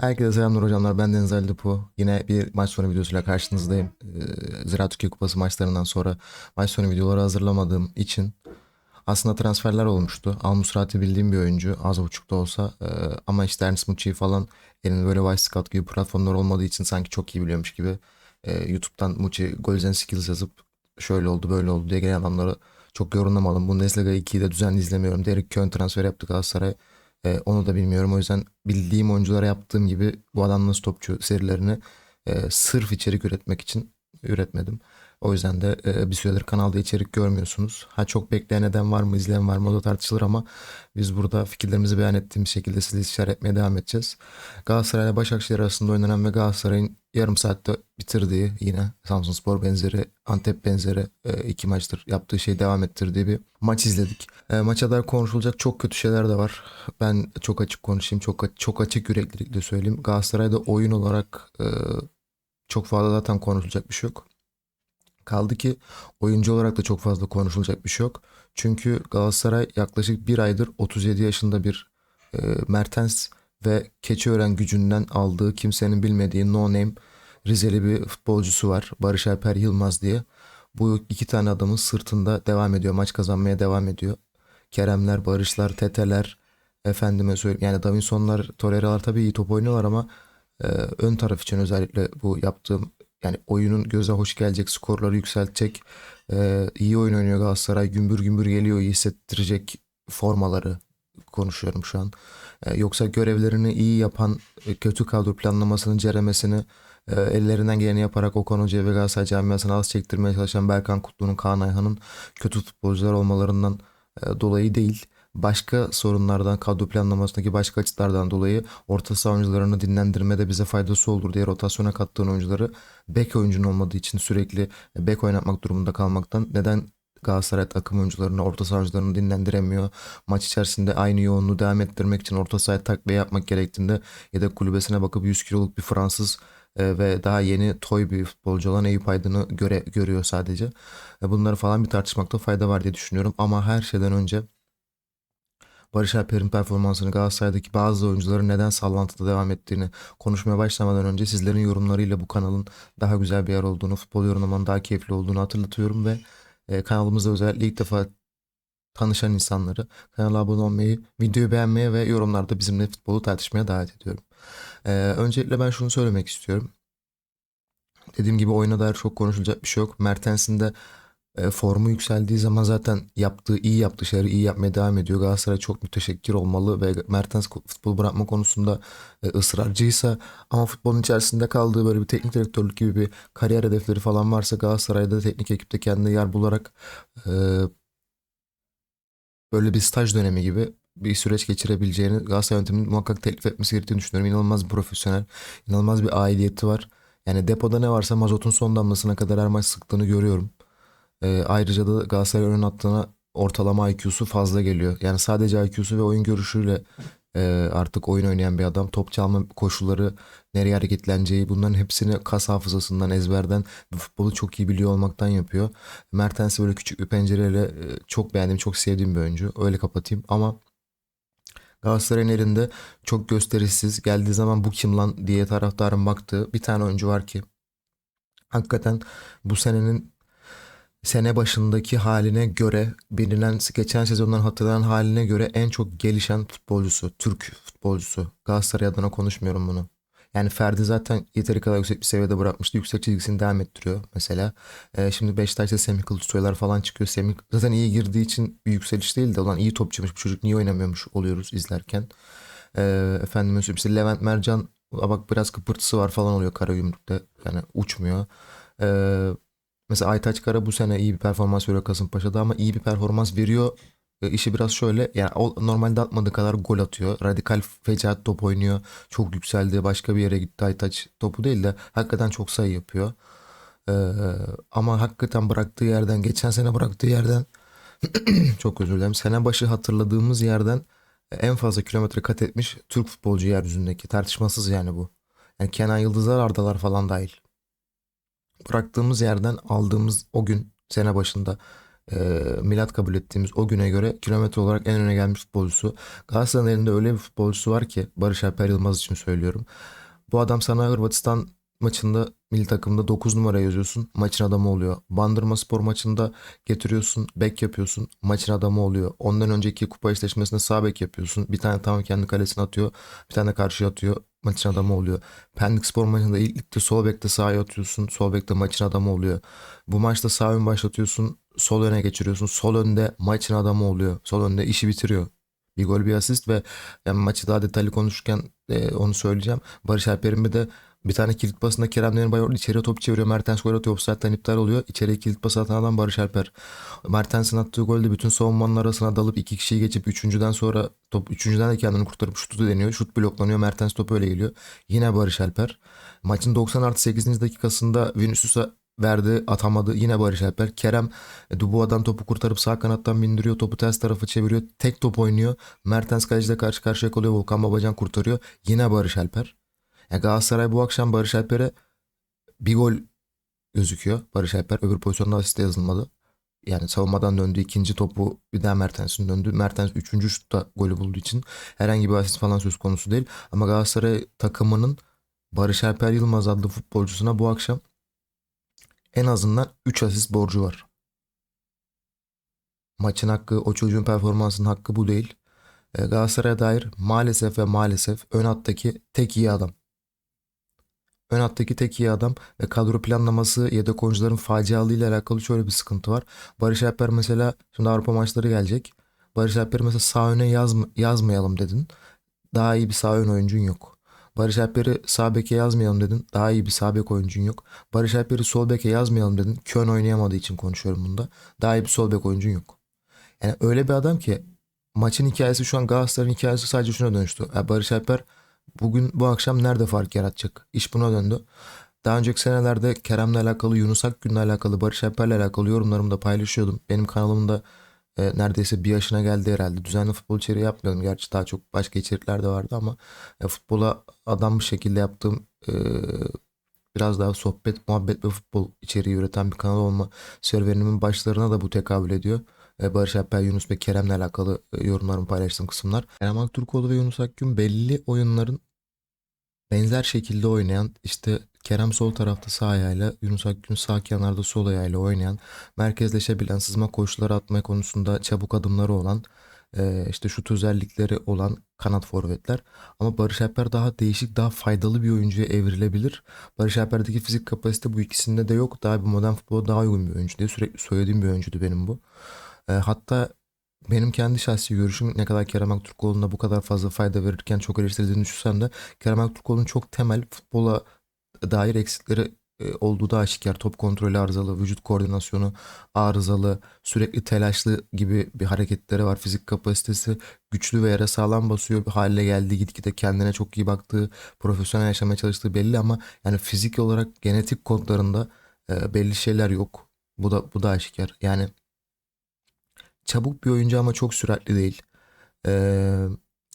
Herkese selamlar hocamlar. Ben Deniz Ali Dupu. Yine bir maç sonu videosuyla karşınızdayım. Ee, Ziraat Türkiye Kupası maçlarından sonra maç sonu videoları hazırlamadığım için aslında transferler olmuştu. Al Musrati bildiğim bir oyuncu. Az buçuk da olsa. Ee, ama işte Ernst Muçi'yi falan elinde böyle Vice Scout gibi platformlar olmadığı için sanki çok iyi biliyormuş gibi e, YouTube'dan Muçi Goals and Skills yazıp şöyle oldu böyle oldu diye gelen adamları çok yorumlamadım. Bundesliga 2'yi de düzenli izlemiyorum. Derek Köhn transfer yaptı Galatasaray. E, onu da bilmiyorum. O yüzden bildiğim oyunculara yaptığım gibi bu adam nasıl topçu serilerini e, sırf içerik üretmek için üretmedim. O yüzden de e, bir süredir kanalda içerik görmüyorsunuz. Ha çok bekleyen eden var mı, izleyen var mı o da tartışılır ama biz burada fikirlerimizi beyan ettiğimiz şekilde sizle istişare etmeye devam edeceğiz. Galatasaray ile Başakşehir arasında oynanan ve Galatasaray'ın yarım saatte bitirdiği yine Samsunspor benzeri, Antep benzeri e, iki maçtır yaptığı şeyi devam ettirdiği bir maç izledik. E, maça dair konuşulacak çok kötü şeyler de var. Ben çok açık konuşayım, çok çok açık yüreklilikle söyleyeyim. Galatasaray'da oyun olarak e, çok fazla zaten konuşulacak bir şey yok. Kaldı ki oyuncu olarak da çok fazla konuşulacak bir şey yok. Çünkü Galatasaray yaklaşık bir aydır 37 yaşında bir e, Mertens ve Keçiören gücünden aldığı kimsenin bilmediği no name Rizeli bir futbolcusu var. Barış Alper Yılmaz diye. Bu iki tane adamın sırtında devam ediyor. Maç kazanmaya devam ediyor. Keremler, Barışlar, Teteler, efendime söyleyeyim. Yani Davinsonlar, Torreira'lar tabii iyi top oynuyorlar ama e, ön taraf için özellikle bu yaptığım yani oyunun göze hoş gelecek, skorları yükseltecek, e, iyi oyun oynuyor Galatasaray, gümbür gümbür geliyor, iyi hissettirecek formaları konuşuyorum şu an. E, yoksa görevlerini iyi yapan, e, kötü kadro planlamasının ceremesini ellerinden geleni yaparak Okan Hoca'ya ve Galatasaray camiasına az çektirmeye çalışan Berkan Kutlu'nun, Kaan Ayhan'ın kötü futbolcular olmalarından dolayı değil başka sorunlardan, kadro planlamasındaki başka açılardan dolayı orta saha oyuncularını dinlendirmede bize faydası olur diye rotasyona kattığın oyuncuları bek oyuncunun olmadığı için sürekli bek oynatmak durumunda kalmaktan neden Galatasaray takım oyuncularını, orta saha oyuncularını dinlendiremiyor. Maç içerisinde aynı yoğunluğu devam ettirmek için orta sahaya takviye yapmak gerektiğinde ya da kulübesine bakıp 100 kiloluk bir Fransız e, ve daha yeni toy bir futbolcu olan Eyüp Aydın'ı göre, görüyor sadece. E, bunları falan bir tartışmakta fayda var diye düşünüyorum. Ama her şeyden önce Barış Alper'in performansını Galatasaray'daki bazı oyuncuların neden sallantıda devam ettiğini konuşmaya başlamadan önce sizlerin yorumlarıyla bu kanalın daha güzel bir yer olduğunu, futbol yorumlamanın daha keyifli olduğunu hatırlatıyorum ve e, kanalımızda özellikle ilk defa tanışan insanları kanala abone olmayı, videoyu beğenmeye ve yorumlarda bizimle futbolu tartışmaya davet ediyorum. E, öncelikle ben şunu söylemek istiyorum. Dediğim gibi oyuna dair çok konuşulacak bir şey yok. Mertens'in de e, formu yükseldiği zaman zaten yaptığı iyi yaptığı şeyleri iyi yapmaya devam ediyor. Galatasaray çok müteşekkir olmalı ve Mertens futbol bırakma konusunda e, ısrarcıysa ama futbolun içerisinde kaldığı böyle bir teknik direktörlük gibi bir kariyer hedefleri falan varsa Galatasaray'da teknik ekipte kendine yer bularak e, böyle bir staj dönemi gibi bir süreç geçirebileceğini Galatasaray yönetiminin muhakkak teklif etmesi gerektiğini düşünüyorum. İnanılmaz profesyonel, inanılmaz bir aidiyeti var. Yani depoda ne varsa mazotun son damlasına kadar her maç sıktığını görüyorum. E, ayrıca da Galatasaray ön hattına ortalama IQ'su fazla geliyor. Yani sadece IQ'su ve oyun görüşüyle e, artık oyun oynayan bir adam. Top çalma koşulları, nereye hareketleneceği bunların hepsini kas hafızasından, ezberden futbolu çok iyi biliyor olmaktan yapıyor. Mertens'i böyle küçük bir pencereyle e, çok beğendiğim, çok sevdiğim bir oyuncu. Öyle kapatayım ama Galatasaray'ın elinde çok gösterişsiz geldiği zaman bu kim lan diye taraftarın baktığı bir tane oyuncu var ki hakikaten bu senenin sene başındaki haline göre bilinen geçen sezondan hatırlanan haline göre en çok gelişen futbolcusu. Türk futbolcusu. Galatasaray adına konuşmuyorum bunu. Yani Ferdi zaten yeteri kadar yüksek bir seviyede bırakmıştı. Yüksek çizgisini devam ettiriyor mesela. Ee, şimdi Beşiktaş'ta Semih Kılıçsoylar falan çıkıyor. Semih zaten iyi girdiği için bir yükseliş değil de olan iyi topçuymuş. Bu çocuk niye oynamıyormuş oluyoruz izlerken. Ee, efendim işte Levent Mercan bak biraz kıpırtısı var falan oluyor Karagümrük'te. Yani uçmuyor. Ee, Mesela Aytaç Kara bu sene iyi bir performans veriyor Kasımpaşa'da ama iyi bir performans veriyor. E, işi biraz şöyle yani o normalde atmadığı kadar gol atıyor. Radikal fecaat top oynuyor. Çok yükseldi. Başka bir yere gitti Aytaç. Topu değil de hakikaten çok sayı yapıyor. Ee, ama hakikaten bıraktığı yerden geçen sene bıraktığı yerden çok özür dilerim. Sene başı hatırladığımız yerden en fazla kilometre kat etmiş Türk futbolcu yeryüzündeki. Tartışmasız yani bu. Yani Kenan Yıldızlar Ardalar falan dahil bıraktığımız yerden aldığımız o gün sene başında e, milat kabul ettiğimiz o güne göre kilometre olarak en öne gelmiş futbolcusu. Galatasaray'ın elinde öyle bir futbolcusu var ki Barış Alper Yılmaz için söylüyorum. Bu adam sana Hırvatistan maçında milli takımda 9 numara yazıyorsun. Maçın adamı oluyor. Bandırma spor maçında getiriyorsun. Bek yapıyorsun. Maçın adamı oluyor. Ondan önceki kupa eşleşmesinde sağ bek yapıyorsun. Bir tane tam kendi kalesine atıyor. Bir tane karşıya atıyor. Maçın adamı oluyor. Pendik spor maçında ilk ligde sol bekte sahaya atıyorsun. Sol bekte maçın adamı oluyor. Bu maçta sağ ön başlatıyorsun. Sol öne geçiriyorsun. Sol önde maçın adamı oluyor. Sol önde işi bitiriyor. Bir gol bir asist ve yani maçı daha detaylı konuşurken e, onu söyleyeceğim. Barış Alper'in bir de bir tane kilit pasında Kerem Demirbay içeriye top çeviriyor. Mertens gol atıyor. Offside'den iptal oluyor. İçeriye kilit pas atan adam Barış Alper. Mertens'in attığı golde bütün savunmanın arasına dalıp iki kişiyi geçip üçüncüden sonra top üçüncüden de kendini kurtarıp şutu deniyor. Şut bloklanıyor. Mertens topu öyle geliyor. Yine Barış Alper. Maçın 90 artı 8. dakikasında Vinicius'a verdi atamadı yine Barış Alper. Kerem e, Dubois'dan topu kurtarıp sağ kanattan bindiriyor. Topu ters tarafı çeviriyor. Tek top oynuyor. Mertens kaleciyle karşı karşıya kalıyor. Volkan Babacan kurtarıyor. Yine Barış Alper. Yani Galatasaray bu akşam Barış Alper'e bir gol gözüküyor. Barış Alper öbür pozisyonda asiste yazılmadı. Yani savunmadan döndü ikinci topu bir daha Mertens'in döndü. Mertens üçüncü şutta golü bulduğu için herhangi bir asist falan söz konusu değil. Ama Galatasaray takımının Barış Alper Yılmaz adlı futbolcusuna bu akşam en azından 3 asist borcu var. Maçın hakkı, o çocuğun performansının hakkı bu değil. E, Galatasaray'a dair maalesef ve maalesef ön hattaki tek iyi adam. Ön hattaki tek iyi adam ve kadro planlaması yedek oyuncuların facialı ile alakalı şöyle bir sıkıntı var. Barış Alper mesela şimdi Avrupa maçları gelecek. Barış Alper mesela sağ öne yazma, yazmayalım dedin. Daha iyi bir sağ ön oyuncun yok. Barış Alper'i sağ beke yazmayalım dedin. Daha iyi bir sağ bek oyuncun yok. Barış Alper'i sol beke yazmayalım dedin. Kön oynayamadığı için konuşuyorum bunda. Daha iyi bir sol bek oyuncun yok. Yani öyle bir adam ki maçın hikayesi şu an Galatasaray'ın hikayesi sadece şuna dönüştü. Yani Barış Alper bugün bu akşam nerede fark yaratacak? İş buna döndü. Daha önceki senelerde Kerem'le alakalı, Yunus Akgün'le alakalı, Barış Alper'le alakalı yorumlarımı da paylaşıyordum. Benim kanalımda e, neredeyse bir yaşına geldi herhalde. Düzenli futbol içeriği yapmıyordum. Gerçi daha çok başka içerikler de vardı ama e, futbola adam bir şekilde yaptığım e, biraz daha sohbet, muhabbet ve futbol içeriği üreten bir kanal olma serüvenimin başlarına da bu tekabül ediyor. E, Barış Alper, Yunus ve Kerem'le alakalı e, yorumlarımı paylaştığım kısımlar. Kerem Aktürkoğlu ve Yunus Akgün belli oyunların benzer şekilde oynayan işte Kerem sol tarafta sağ ayağıyla Yunus Akgün sağ kenarda sol ayağıyla oynayan merkezleşebilen sızma koşuları atma konusunda çabuk adımları olan e, işte şut özellikleri olan kanat forvetler. Ama Barış Alper daha değişik daha faydalı bir oyuncuya evrilebilir. Barış Alper'deki fizik kapasite bu ikisinde de yok. Daha bir modern futbola daha uygun bir oyuncu diye sürekli söylediğim bir oyuncuydu benim bu. E, hatta benim kendi şahsi görüşüm ne kadar Kerem Aktürkoğlu'na bu kadar fazla fayda verirken çok eleştirdiğini düşünsem de Kerem Aktürkoğlu'nun çok temel futbola dair eksikleri e, olduğu da aşikar. Top kontrolü arızalı, vücut koordinasyonu arızalı, sürekli telaşlı gibi bir hareketleri var. Fizik kapasitesi güçlü ve yere sağlam basıyor bir hale geldi. Gitgide kendine çok iyi baktığı, profesyonel yaşamaya çalıştığı belli ama yani fizik olarak genetik kodlarında e, belli şeyler yok. Bu da bu da aşikar. Yani çabuk bir oyuncu ama çok süratli değil. Ee,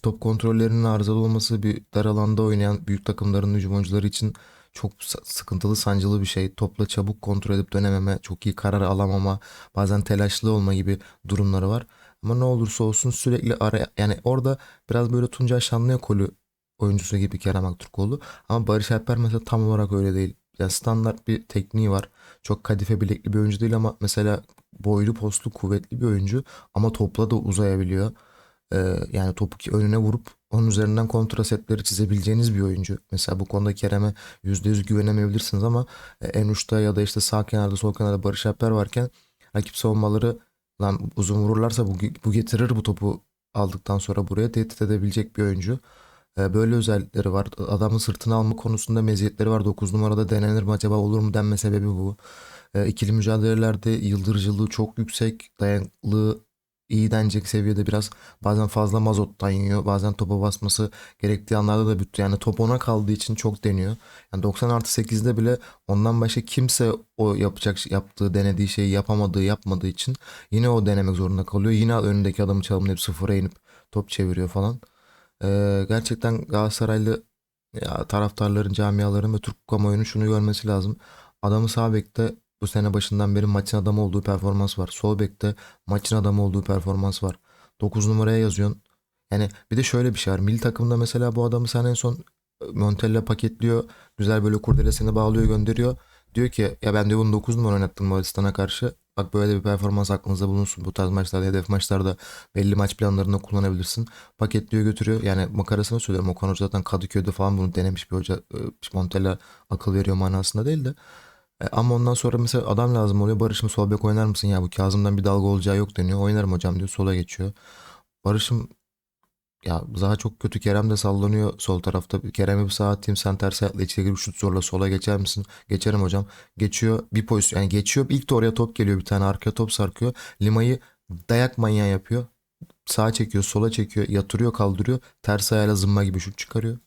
top kontrollerinin arızalı olması bir dar alanda oynayan büyük takımların hücum oyuncuları için çok sıkıntılı sancılı bir şey. Topla çabuk kontrol edip dönememe, çok iyi karar alamama, bazen telaşlı olma gibi durumları var. Ama ne olursa olsun sürekli araya yani orada biraz böyle Tuncay Şanlıyakolü oyuncusu gibi Kerem Aktürkoğlu. Ama Barış Alper mesela tam olarak öyle değil. Yani standart bir tekniği var. Çok kadife bilekli bir oyuncu değil ama mesela boylu postlu kuvvetli bir oyuncu ama topla da uzayabiliyor. Ee, yani topu önüne vurup onun üzerinden kontra setleri çizebileceğiniz bir oyuncu. Mesela bu konuda Kerem'e %100 güvenemeyebilirsiniz ama e, en uçta ya da işte sağ kenarda sol kenarda Barış Alper varken rakip savunmaları lan uzun vururlarsa bu, bu getirir bu topu aldıktan sonra buraya tehdit edebilecek bir oyuncu. Ee, böyle özellikleri var. Adamın sırtını alma konusunda meziyetleri var. 9 numarada denenir mi acaba olur mu denme sebebi bu. Ee, ikili mücadelelerde yıldırıcılığı çok yüksek. Dayanıklığı iyi denecek seviyede biraz bazen fazla mazottan yiyor. Bazen topa basması gerektiği anlarda da bütü. Yani top ona kaldığı için çok deniyor. Yani 90 artı 8'de bile ondan başka kimse o yapacak yaptığı denediği şeyi yapamadığı yapmadığı için yine o denemek zorunda kalıyor. Yine önündeki adamı çalımlayıp sıfıra inip top çeviriyor falan. Ee, gerçekten Galatasaraylı ya, taraftarların, camiaların ve Türk kamuoyunun şunu görmesi lazım. Adamı sağ bekte bu sene başından beri maçın adamı olduğu performans var. Sol bekte maçın adamı olduğu performans var. 9 numaraya yazıyorsun. Yani bir de şöyle bir şey var. Milli takımda mesela bu adamı sen en son e, Montella paketliyor. Güzel böyle kurdelesini bağlıyor gönderiyor. Diyor ki ya ben diyor bunu 9 numara oynattım Moğolistan'a karşı. Bak böyle bir performans aklınızda bulunsun. Bu tarz maçlarda hedef maçlarda belli maç planlarında kullanabilirsin. Paketliyor götürüyor. Yani makarasını söylüyorum. Okan Hoca zaten Kadıköy'de falan bunu denemiş bir hoca. E, Montella akıl veriyor manasında değil de. E, Ama ondan sonra mesela adam lazım oluyor. Barış'ım sol bek oynar mısın ya? Bu Kazım'dan bir dalga olacağı yok deniyor. Oynarım hocam diyor. Sola geçiyor. Barış'ım ya Zaha çok kötü. Kerem de sallanıyor sol tarafta. Kerem'i bir sağa atayım sen ters ayakla içeri girip şut zorla sola geçer misin? Geçerim hocam. Geçiyor bir pozisyon yani geçiyor. İlk de oraya top geliyor bir tane arkaya top sarkıyor. Lima'yı dayak manyağı yapıyor. Sağa çekiyor sola çekiyor yatırıyor kaldırıyor. Ters ayağıyla zımba gibi şut çıkarıyor.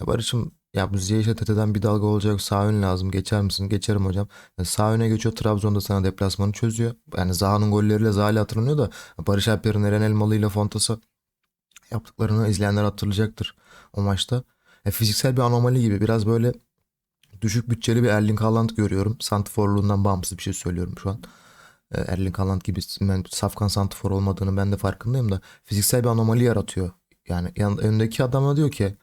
Ya Barış'ım ya bu Ziyech'e teteden bir dalga olacak sağ ön lazım geçer misin? Geçerim hocam. Ya sağ öne geçiyor Trabzon'da sana deplasmanı çözüyor. Yani Zaha'nın golleriyle Zaha'yla hatırlanıyor da Barış Alper'in Eren Elmalı ile Fonta'sı yaptıklarını izleyenler hatırlayacaktır o maçta. E, fiziksel bir anomali gibi biraz böyle düşük bütçeli bir Erling Haaland görüyorum. Santiforluğundan bağımsız bir şey söylüyorum şu an. E, Erling Haaland gibi ben, safkan santifor olmadığını ben de farkındayım da fiziksel bir anomali yaratıyor. Yani yan, öndeki adama diyor ki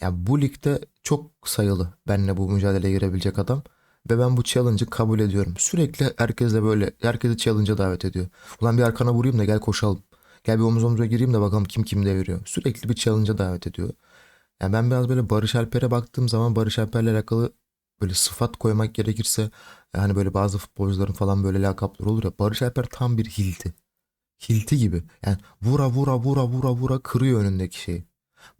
ya bu ligde çok sayılı benimle bu mücadeleye girebilecek adam. Ve ben bu challenge'ı kabul ediyorum. Sürekli herkesle böyle, herkesi challenge'a davet ediyor. Ulan bir arkana vurayım da gel koşalım. Gel bir omuz omuza gireyim de bakalım kim kim deviriyor. Sürekli bir challenge'a davet ediyor. Yani ben biraz böyle Barış Alper'e baktığım zaman Barış Alper'le alakalı böyle sıfat koymak gerekirse yani böyle bazı futbolcuların falan böyle lakapları olur ya. Barış Alper tam bir hilti. Hilti gibi. Yani vura vura vura vura vura kırıyor önündeki şeyi.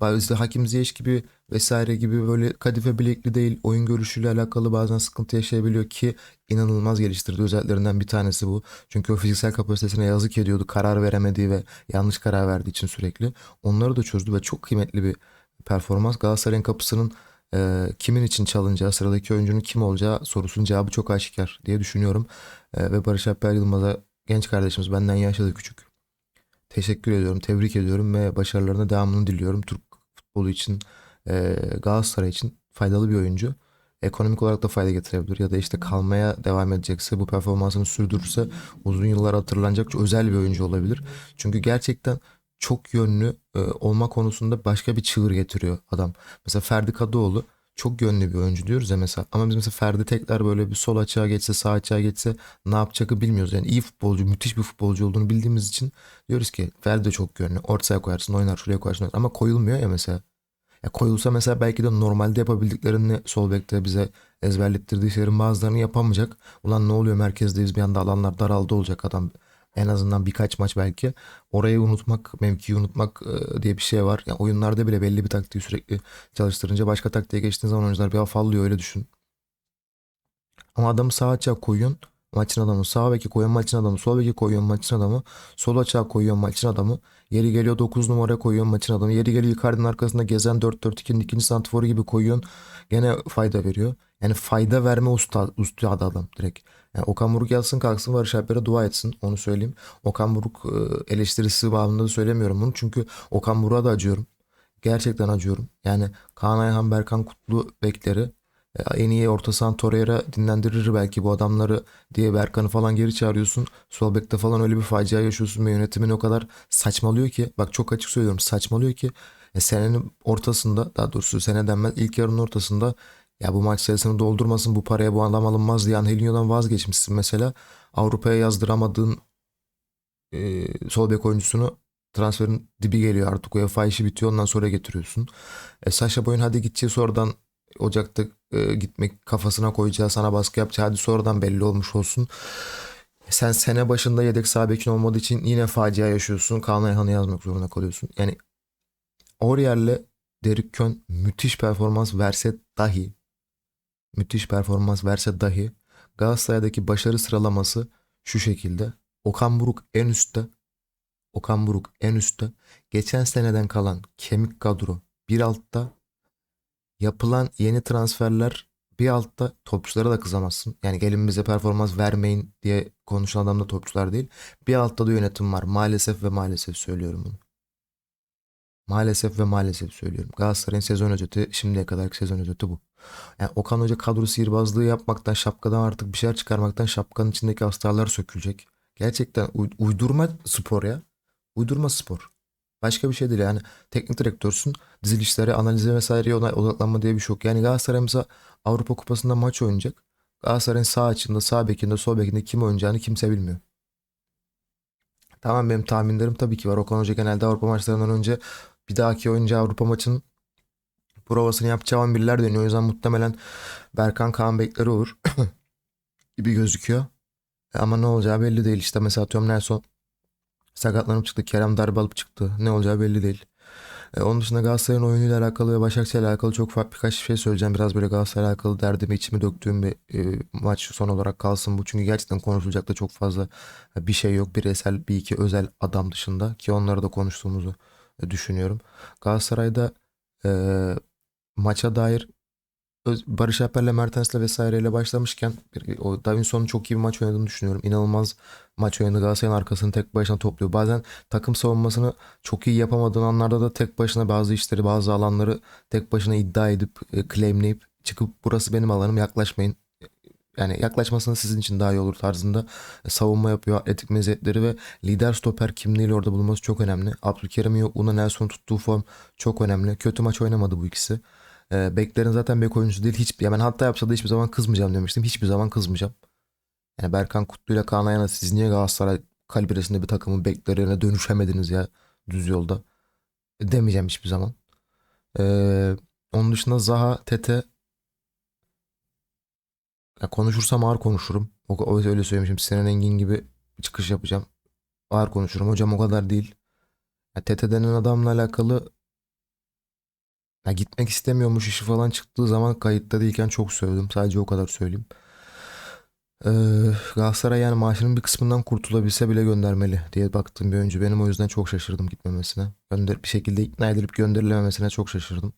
Bazı Hakim Ziyech gibi vesaire gibi böyle kadife bilekli değil oyun görüşüyle alakalı bazen sıkıntı yaşayabiliyor ki inanılmaz geliştirdiği özelliklerinden bir tanesi bu. Çünkü o fiziksel kapasitesine yazık ediyordu karar veremediği ve yanlış karar verdiği için sürekli. Onları da çözdü ve çok kıymetli bir performans. Galatasaray'ın kapısının e, kimin için çalınacağı, sıradaki oyuncunun kim olacağı sorusunun cevabı çok aşikar diye düşünüyorum. E, ve Barış Alper Yılmaz'a genç kardeşimiz benden yaşlı da küçük. Teşekkür ediyorum, tebrik ediyorum ve başarılarına devamını diliyorum. Türk futbolu için, e, Galatasaray için faydalı bir oyuncu. Ekonomik olarak da fayda getirebilir ya da işte kalmaya devam edecekse, bu performansını sürdürürse uzun yıllar hatırlanacak özel bir oyuncu olabilir. Çünkü gerçekten çok yönlü e, olma konusunda başka bir çığır getiriyor adam. Mesela Ferdi Kadıoğlu çok yönlü bir oyuncu diyoruz ya mesela. Ama biz mesela Ferdi tekrar böyle bir sol açığa geçse sağ açığa geçse ne yapacakı bilmiyoruz. Yani iyi futbolcu, müthiş bir futbolcu olduğunu bildiğimiz için diyoruz ki Ferdi de çok yönlü. Ortaya koyarsın, oynar, şuraya koyarsın. oynar. Ama koyulmuyor ya mesela. Ya koyulsa mesela belki de normalde yapabildiklerini sol bekte bize ezberlettirdiği şeylerin bazılarını yapamayacak. Ulan ne oluyor merkezdeyiz bir anda alanlar daraldı olacak adam. En azından birkaç maç belki. Orayı unutmak, mevkiyi unutmak e, diye bir şey var. Yani oyunlarda bile belli bir taktiği sürekli çalıştırınca başka taktiğe geçtiğin zaman oyuncular bir afallıyor öyle düşün. Ama adamı sağ açığa koyuyorsun. Maçın adamı sağ beki koyuyorsun maçın adamı. Sol beki koyuyorsun maçın adamı. Sol açığa koyuyorsun maçın adamı. Yeri geliyor 9 numara koyuyorsun maçın adamı. Yeri geliyor Icardi'nin arkasında gezen 4-4-2'nin ikinci santiforu gibi koyuyorsun. Gene fayda veriyor. Yani fayda verme usta, usta adam direkt. Yani Okan Buruk yatsın kalksın Barış Alper'e dua etsin. Onu söyleyeyim. Okan Buruk e, eleştirisi bağlamında da söylemiyorum bunu. Çünkü Okan Buruk'a da acıyorum. Gerçekten acıyorum. Yani Kaan Ayhan, Berkan Kutlu bekleri e, en iyi orta sahan Torreira dinlendirir belki bu adamları diye Berkan'ı falan geri çağırıyorsun. Sol falan öyle bir facia yaşıyorsun ve yönetimin o kadar saçmalıyor ki bak çok açık söylüyorum saçmalıyor ki e, senenin ortasında daha doğrusu sene denmez ilk yarının ortasında ya bu maç sayısını doldurmasın bu paraya bu adam alınmaz diye Angelinho'dan vazgeçmişsin mesela. Avrupa'ya yazdıramadığın e, sol bek oyuncusunu transferin dibi geliyor artık UEFA işi bitiyor ondan sonra getiriyorsun. E, Sacha Boy'un hadi gideceği sonradan Ocak'ta e, gitmek kafasına koyacağı sana baskı yapacağı hadi sonradan belli olmuş olsun. Sen sene başında yedek sağ bekin olmadığı için yine facia yaşıyorsun. Kaan Ayhan'ı yazmak zorunda kalıyorsun. Yani Aurier'le Derrick Kön müthiş performans verse dahi müthiş performans verse dahi Galatasaray'daki başarı sıralaması şu şekilde. Okan Buruk en üstte. Okan Buruk en üstte. Geçen seneden kalan kemik kadro bir altta. Yapılan yeni transferler bir altta. Topçulara da kızamazsın. Yani gelin bize performans vermeyin diye konuşan adam da topçular değil. Bir altta da yönetim var. Maalesef ve maalesef söylüyorum bunu. Maalesef ve maalesef söylüyorum. Galatasaray'ın sezon özeti şimdiye kadarki sezon özeti bu. Yani Okan Hoca kadro sihirbazlığı yapmaktan, şapkadan artık bir şeyler çıkarmaktan şapkanın içindeki astarlar sökülecek. Gerçekten uy- uydurma spor ya. Uydurma spor. Başka bir şey değil yani. Teknik direktörsün. Dizilişlere, analize vesaireye odaklanma diye bir şey yok. Yani Galatasaray mesela Avrupa Kupası'nda maç oynayacak. Galatasaray'ın sağ açığında, sağ bekinde, sol bekinde kim oynayacağını kimse bilmiyor. Tamam benim tahminlerim tabii ki var. Okan Hoca genelde Avrupa maçlarından önce bir dahaki oyuncu Avrupa maçının provasını yapacağı 11'ler deniyor. O yüzden muhtemelen Berkan Kaan bekleri olur gibi gözüküyor. Ama ne olacağı belli değil. İşte mesela atıyorum Nelson sakatlanıp çıktı. Kerem darbe alıp çıktı. Ne olacağı belli değil. E, onun dışında Galatasaray'ın oyunuyla alakalı ve Başakşehir'le alakalı çok farklı birkaç şey söyleyeceğim. Biraz böyle Galatasaray'la alakalı derdimi içimi döktüğüm bir e, maç son olarak kalsın bu. Çünkü gerçekten konuşulacak da çok fazla bir şey yok. Bireysel bir iki özel adam dışında ki onları da konuştuğumuzu e, düşünüyorum. Galatasaray'da e, maça dair Barış Alper'le Mertens'le vesaireyle başlamışken o Davinson'un çok iyi bir maç oynadığını düşünüyorum. İnanılmaz maç oynadı. Galatasaray'ın arkasını tek başına topluyor. Bazen takım savunmasını çok iyi yapamadığın anlarda da tek başına bazı işleri, bazı alanları tek başına iddia edip, e, claimleyip çıkıp burası benim alanım yaklaşmayın. Yani yaklaşmasını sizin için daha iyi olur tarzında e, savunma yapıyor. Atletik meziyetleri ve lider stoper kimliğiyle orada bulunması çok önemli. Abdülkerim'in yokluğunda Nelson'un tuttuğu form çok önemli. Kötü maç oynamadı bu ikisi. E, beklerin zaten bek oyuncusu değil. Hiç, ya ben hatta yapsa da hiçbir zaman kızmayacağım demiştim. Hiçbir zaman kızmayacağım. Yani Berkan Kutlu ile Kaan Ayhan'a siz niye Galatasaray kalibresinde bir takımın beklerine dönüşemediniz ya düz yolda? E, demeyeceğim hiçbir zaman. Ee, onun dışında Zaha, Tete ya konuşursam ağır konuşurum. O, öyle söylemişim. Sinan Engin gibi çıkış yapacağım. Ağır konuşurum. Hocam o kadar değil. Ya Tete denen adamla alakalı ya gitmek istemiyormuş işi falan çıktığı zaman kayıtta değilken çok sövdüm. Sadece o kadar söyleyeyim. Ee, Galatasaray yani maaşının bir kısmından kurtulabilse bile göndermeli diye baktığım bir oyuncu. Benim o yüzden çok şaşırdım gitmemesine. Gönder bir şekilde ikna edilip gönderilememesine çok şaşırdım.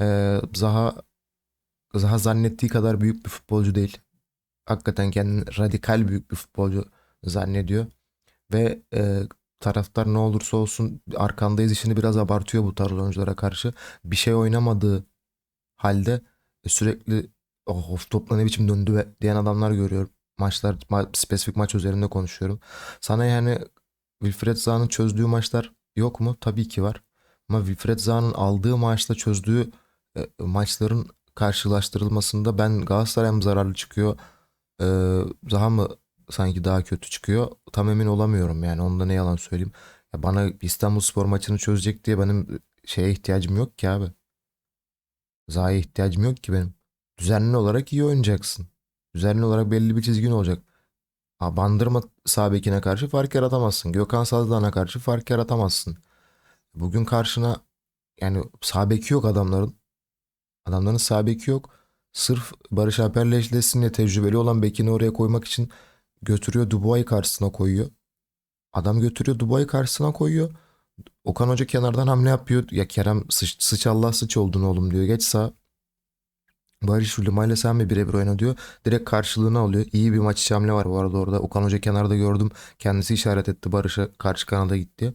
Ee, Zaha Zaha zannettiği kadar büyük bir futbolcu değil. Hakikaten kendini radikal büyük bir futbolcu zannediyor. Ve e, taraftar ne olursa olsun arkandayız işini biraz abartıyor bu tarz oyunculara karşı. Bir şey oynamadığı halde sürekli oh, of topla ne biçim döndü ve diyen adamlar görüyorum. Maçlar, ma- spesifik maç üzerinde konuşuyorum. Sana yani Wilfred Zaha'nın çözdüğü maçlar yok mu? Tabii ki var. Ama Wilfred Zaha'nın aldığı maaşla çözdüğü e, maçların karşılaştırılmasında ben Galatasaray mı zararlı çıkıyor? E, Zaha mı sanki daha kötü çıkıyor? Tam emin olamıyorum yani. Onda ne yalan söyleyeyim. Ya bana İstanbulspor maçını çözecek diye benim şeye ihtiyacım yok ki abi. Zaha'ya ihtiyacım yok ki benim. Düzenli olarak iyi oynayacaksın. Düzenli olarak belli bir çizgin olacak. Ha, Bandırma sağ bekine karşı fark yaratamazsın. Gökhan Sazdağ'ına karşı fark yaratamazsın. Bugün karşına yani sağ beki yok adamların. Adamların sağ beki yok. Sırf Barış Alper'le eşleşsin diye tecrübeli olan bekini oraya koymak için götürüyor Dubois'u karşısına koyuyor. Adam götürüyor Dubois'u karşısına koyuyor. Okan Hoca kenardan hamle yapıyor. Ya Kerem sıç, sıç Allah sıç oldun oğlum diyor. Geç sağ. Barış Uluma ile sen mi birebir oyna diyor. Direkt karşılığını alıyor. İyi bir maç içi hamle var bu arada orada. Okan Hoca kenarda gördüm. Kendisi işaret etti Barış'a karşı kanada gitti.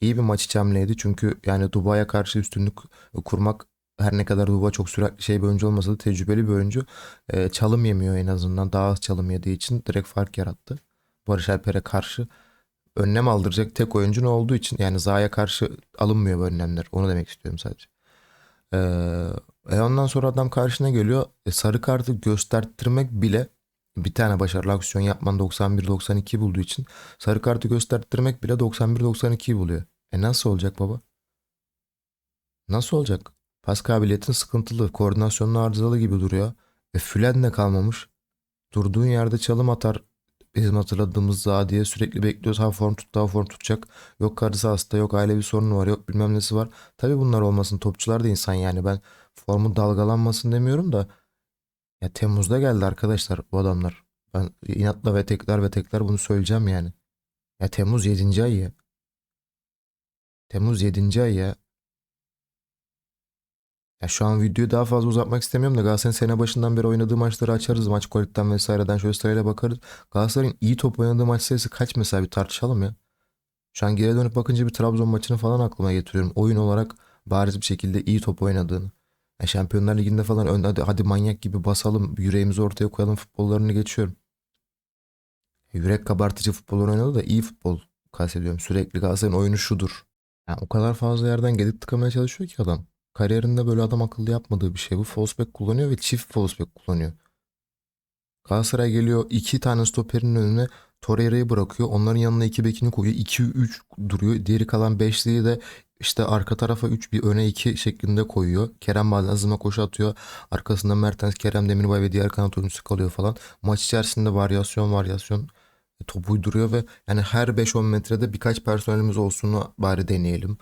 İyi bir maç içi hamleydi. Çünkü yani Dubai'ye karşı üstünlük kurmak her ne kadar Dubai çok süratli şey bir oyuncu olmasa da tecrübeli bir oyuncu. Ee, çalım yemiyor en azından. Daha az çalım yediği için direkt fark yarattı. Barış Alper'e karşı önlem aldıracak tek oyuncun olduğu için yani Zaha'ya karşı alınmıyor bu önlemler. Onu demek istiyorum sadece. Ee, e ondan sonra adam karşına geliyor. E, sarı kartı gösterttirmek bile bir tane başarılı aksiyon yapman 91-92 bulduğu için sarı kartı gösterttirmek bile 91-92 buluyor. E nasıl olacak baba? Nasıl olacak? Pas kabiliyetin sıkıntılı, koordinasyonun arızalı gibi duruyor. E Fülen de kalmamış. Durduğun yerde çalım atar bizim hatırladığımız Zaha diye sürekli bekliyoruz. Ha form tuttu, ha form tutacak. Yok karısı hasta, yok ailevi sorunu var, yok bilmem nesi var. Tabii bunlar olmasın. Topçular da insan yani. Ben formu dalgalanmasın demiyorum da. Ya Temmuz'da geldi arkadaşlar bu adamlar. Ben inatla ve tekrar ve tekrar bunu söyleyeceğim yani. Ya Temmuz 7. ay ya. Temmuz 7. ay ya. Ya şu an videoyu daha fazla uzatmak istemiyorum da Galatasaray'ın sene başından beri oynadığı maçları açarız. Maç kaliteden vesaireden şöyle sırayla bakarız. Galatasaray'ın iyi top oynadığı maç sayısı kaç mesela bir tartışalım ya. Şu an geriye dönüp bakınca bir Trabzon maçını falan aklıma getiriyorum. Oyun olarak bariz bir şekilde iyi top oynadığını. Ya Şampiyonlar Ligi'nde falan ön, hadi, hadi manyak gibi basalım, yüreğimizi ortaya koyalım futbollarını geçiyorum. Yürek kabartıcı futbol oynadı da iyi futbol kastediyorum. Sürekli Galatasaray'ın oyunu şudur. Yani o kadar fazla yerden gelip tıkamaya çalışıyor ki adam. Kariyerinde böyle adam akıllı yapmadığı bir şey. Bu back kullanıyor ve çift back kullanıyor. Galatasaray geliyor iki tane stoperin önüne Torreira'yı bırakıyor. Onların yanına iki bekini koyuyor. 2-3 duruyor. Diğeri kalan beşliği de işte arka tarafa 3 bir öne 2 şeklinde koyuyor. Kerem hızına koşu atıyor. Arkasında Mertens, Kerem Demirbay ve diğer kanat oyuncusu kalıyor falan. Maç içerisinde varyasyon varyasyon e, top uyduruyor ve yani her 5-10 metrede birkaç personelimiz olsun bari deneyelim.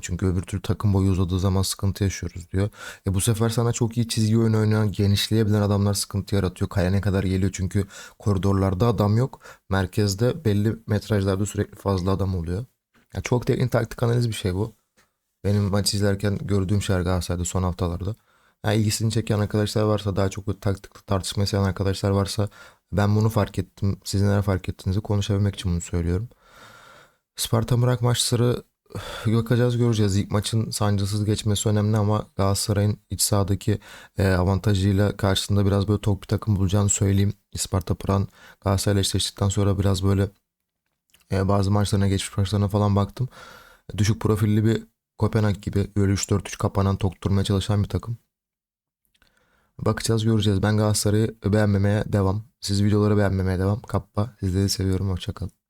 Çünkü öbür türlü takım boyu uzadığı zaman sıkıntı yaşıyoruz diyor. E bu sefer sana çok iyi çizgi oyunu oynayan, genişleyebilen adamlar sıkıntı yaratıyor. Kaya ne kadar geliyor çünkü koridorlarda adam yok. Merkezde belli metrajlarda sürekli fazla adam oluyor. Ya çok teknik taktik analiz bir şey bu. Benim maç izlerken gördüğüm şey Galatasaray'da son haftalarda. Ya ilgisini çeken arkadaşlar varsa daha çok taktik tartışma seven arkadaşlar varsa ben bunu fark ettim. Siz neler fark ettiğinizi konuşabilmek için bunu söylüyorum. Sparta Mırak maçları bakacağız göreceğiz. İlk maçın sancısız geçmesi önemli ama Galatasaray'ın iç sahadaki e, avantajıyla karşısında biraz böyle tok bir takım bulacağını söyleyeyim. Sparta Pıran Galatasaray'la eşleştikten sonra biraz böyle e, bazı maçlarına geçmiş maçlarına falan baktım. Düşük profilli bir Kopenhag gibi böyle 3-4-3 kapanan tok durmaya çalışan bir takım. Bakacağız göreceğiz. Ben Galatasaray'ı beğenmemeye devam. Siz videoları beğenmemeye devam. Kappa. Sizleri seviyorum. Hoşçakalın.